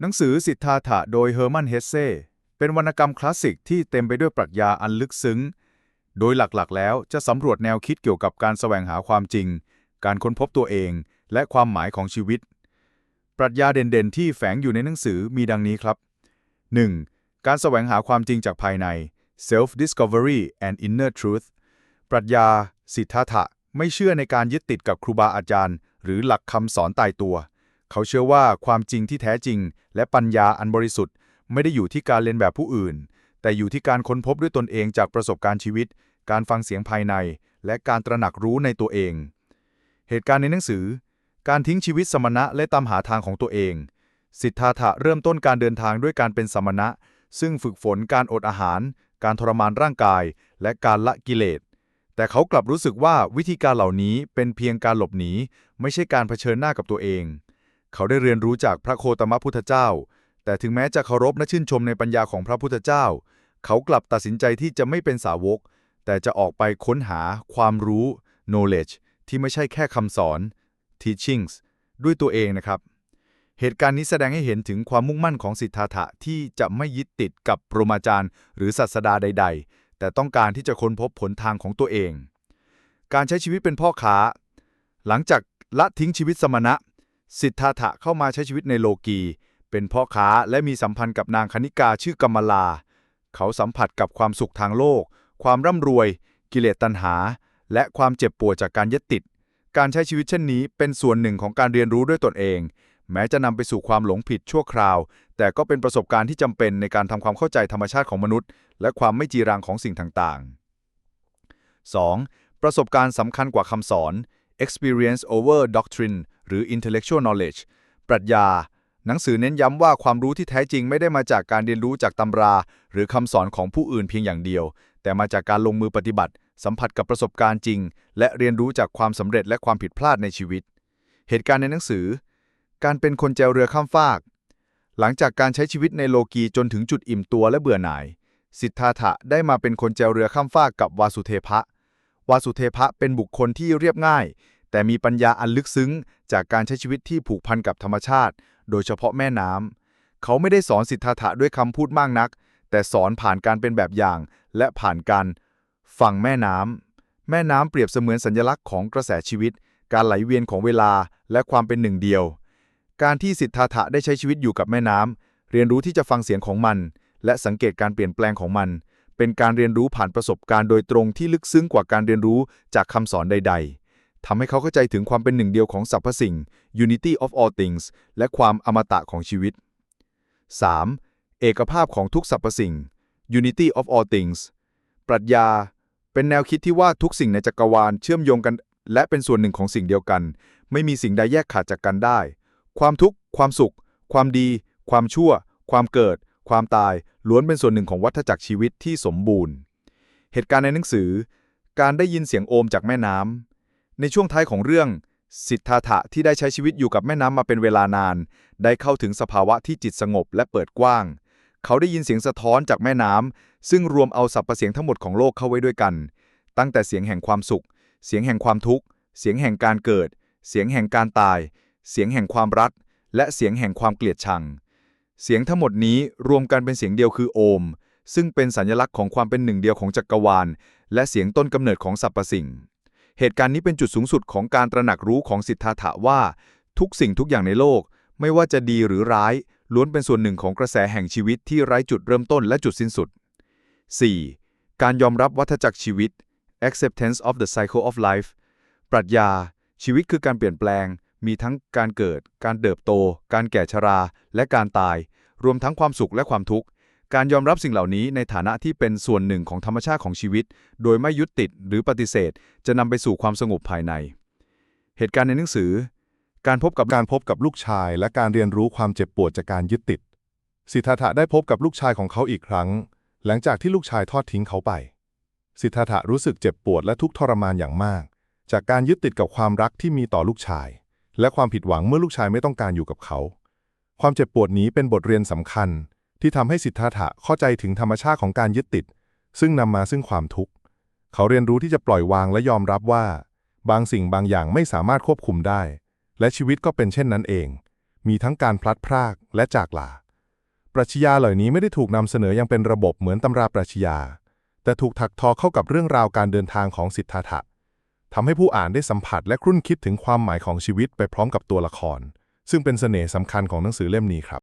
หนังสือสิทธาถะโดยเฮอร์มันเฮเซเป็นวรรณกรรมคลาสสิกที่เต็มไปด้วยปรัชญาอันลึกซึ้ง โดยหลักๆ แล้วจะสำรวจแนวคิดเกี่ยวกับการแสวงหาความจริง การค้นพบตัวเอง และความหมายของชีวิต ปรัชญาเด่นๆ ที่แฝงอยู่ในหนังสือมีดังนี้ครับ 1. การแสวงหาความจริงจากภายใน self discovery and inner truth ปรัชญา สิทธาถะไม่เชื่อในการยึดติดกับครูบาอาจารย์ หรือหลักคำสอนตายตัว เขาเชื่อว่าความจริงที่แท้จริง และปัญญาอันบริสุทธิ์ ไม่ได้อยู่ที่การเรียนแบบผู้อื่น แต่อยู่ที่การค้นพบด้วยตนเองจากประสบการณ์ชีวิต การฟังเสียงภายใน และการตระหนักรู้ในตัวเอง เหตุการณ์ในหนังสือ การทิ้งชีวิตสมณะและตามหาทางของตัวเอง สิทธาถะเริ่มต้นการเดินทางด้วยการเป็นสมณะ ซึ่งฝึกฝนการอดอาหาร การทรมานร่างกาย และการละกิเลสแต่เขากลับรู้สึกว่าวิธีการเหล่านี้เป็นเพียงการหลบหนีไม่ใช่การเผชิญหน้ากับตัวเอง เขาได้เรียนรู้จากพระโคตมพุทธเจ้า แต่ถึงแม้จะเคารพและชื่นชมในปัญญาของพระพุทธเจ้า เขากลับตัดสินใจที่จะไม่เป็นสาวก แต่จะออกไปค้นหาความรู้ knowledge ที่ไม่ใช่แค่คำสอน teachings ด้วยตัวเองนะครับ เหตุการณ์นี้แสดงให้เห็นถึงความมุ่งมั่นของสิทธาถะที่จะไม่ยึดติดกับปรมาจารย์หรือศาสดาใด ๆ แต่ต้องการที่จะค้นพบผลทางของตัวเอง การใช้ชีวิตเป็นพ่อค้า หลังจากละทิ้งชีวิตสมณะ สิทธาถะเข้ามาใช้ชีวิตในโลกี เป็นพ่อค้าและมีสัมพันธ์กับนางคณิกาชื่อกำมลา เขาสัมผัสกับความสุขทางโลก ความร่ำรวย กิเลสตัณหา และความเจ็บปวดจากการยึดติด การใช้ชีวิตเช่นนี้เป็นส่วนหนึ่งของการเรียนรู้ด้วยตนเอง แม้จะนำไปสู่ความหลงผิดชั่วคราว แต่ก็เป็นประสบการณ์ที่จำเป็นในการทำความเข้าใจธรรมชาติของมนุษย์ และความไม่จีรังของสิ่งต่างๆ 2. ประสบการณ์สำคัญกว่าคำสอน experience over doctrine หรือ intellectual knowledge ปรัชญา หนังสือเน้นย้ำว่าความรู้ที่แท้จริงไม่ได้มาจากการเรียนรู้จากตำรา หรือคำสอนของผู้อื่นเพียงอย่างเดียว แต่มาจากการลงมือปฏิบัติ สัมผัสกับประสบการณ์จริง และเรียนรู้จากความสำเร็จและความผิดพลาดในชีวิต เหตุการณ์ในหนังสือ การเป็นคนแจวเรือข้ามฟาก หลังจากการใช้ชีวิตในโลกีจนถึงจุดอิ่มตัวและเบื่อหน่าย สิทธาถะได้มาเป็นคนแจวเรือข้ามฟากกับวาสุเทพะวาสุเทพะเป็นบุคคลที่เรียบง่าย แต่มีปัญญาอันลึกซึ้ง จากการใช้ชีวิตที่ผูกพันกับธรรมชาติ โดยเฉพาะแม่น้ำ เขาไม่ได้สอนสิทธาถะด้วยคำพูดมากนัก แต่สอนผ่านการเป็นแบบอย่าง และผ่านการฟังแม่น้ำ แม่น้ำเปรียบเสมือนสัญลักษณ์ของกระแสชีวิต การไหลเวียนของเวลาและความเป็นหนึ่งเดียว การที่สิทธาถะได้ใช้ชีวิตอยู่กับแม่น้ำ เรียนรู้ที่จะฟังเสียงของมัน และสังเกตการเปลี่ยนแปลงของมัน เป็นการเรียนรู้ผ่านประสบการณ์โดยตรงที่ลึกซึ้งกว่าการเรียนรู้จากคำสอนใด ๆ ทำให้เขาเข้าใจถึงความเป็นหนึ่งเดียวของสรรพสิ่ง unity of all things และความอมตะของชีวิต 3. เอกภาพของทุกสรรพสิ่ง unity of all things ปรัชญา เป็นแนวคิดที่ว่าทุกสิ่งในจักรวาลเชื่อมโยงกัน และเป็นส่วนหนึ่งของสิ่งเดียวกัน ไม่มีสิ่งใดแยกขาดจากกันได้ ความทุกข์ ความสุข ความดี ความชั่ว ความเกิด ความตาย ล้วนเป็นส่วนหนึ่งของวัฏจักรชีวิตที่สมบูรณ์ เหตุการณ์ในหนังสือ การได้ยินเสียงโอมจากแม่น้ำ ในช่วงท้ายของเรื่อง สิทธาถะที่ได้ใช้ชีวิตอยู่กับแม่น้ำมาเป็นเวลานาน ได้เข้าถึงสภาวะที่จิตสงบและเปิดกว้าง เขาได้ยินเสียงสะท้อนจากแม่น้ำซึ่งรวมเอาสรรพเสียงทั้งหมดของโลกเข้าไว้ด้วยกัน ตั้งแต่เสียงแห่งความสุข เสียงแห่งความทุกข์ เสียงแห่งการเกิด เสียงแห่งการตาย เสียงแห่งความรักและเสียงแห่งความเกลียดชัง เสียงทั้งหมดนี้รวมกันเป็นเสียงเดียวคือโอม ซึ่งเป็นสัญลักษณ์ของความเป็นหนึ่งเดียวของจักรวาล และเสียงต้นกำเนิดของสรรพสิ่ง เหตุการณ์นี้เป็นจุดสูงสุดของการตระหนักรู้ของสิทธาถะว่า ทุกสิ่งทุกอย่างในโลก ไม่ว่าจะดีหรือร้าย ล้วนเป็นส่วนหนึ่งของกระแสแห่งชีวิตที่ไร้จุดเริ่มต้นและจุดสิ้นสุด 4. การยอมรับวัฏจักรชีวิต acceptance of the cycle of life ปรัชญา ชีวิตคือการเปลี่ยนแปลง มีทั้งการเกิด การเติบโต การแก่ชรา และการตาย รวมทั้งความสุขและความทุกข์ การยอมรับสิ่งเหล่านี้ในฐานะที่เป็นส่วนหนึ่งของธรรมชาติของชีวิต โดยไม่ยึดติดหรือปฏิเสธ จะนำไปสู่ความสงบภายใน เหตุการณ์ในหนังสือ การพบกับการพบกับลูกชาย และการเรียนรู้ความเจ็บปวดจากการยึดติด สิทธาถะได้พบกับลูกชายของเขาอีกครั้ง หลังจากที่ลูกชายทอดทิ้งเขาไป สิทธาถะรู้สึกเจ็บปวดและทุกข์ทรมานอย่างมาก จากการยึดติดกับความรักที่มีต่อลูกชาย และความผิดหวังเมื่อลูกชายไม่ต้องการอยู่กับเขา ความเจ็บปวดนี้เป็นบทเรียนสำคัญ ที่ทำให้สิทธาถะเข้าใจถึงธรรมชาติของการยึดติด ซึ่งนำมาซึ่งความทุกข์ เขาเรียนรู้ที่จะปล่อยวางและยอมรับว่า บางสิ่งบางอย่างไม่สามารถควบคุมได้ และชีวิตก็เป็นเช่นนั้นเอง มีทั้งการพลัดพรากและจากลาปรัชญาเหล่านี้ไม่ได้ถูกนำเสนออยังเป็นระบบเหมือนตำราปรัชญา แต่ถูกถักทอเข้ากับเรื่องราวการเดินทางของสิทธัตถะทำให้ผู้อ่านได้สัมผัสและครุ่นคิดถึงความหมายของชีวิตไปพร้อมกับตัวละคร ซึ่งเป็นเสน่ห์สำคัญของหนังสือเล่มนี้ครับ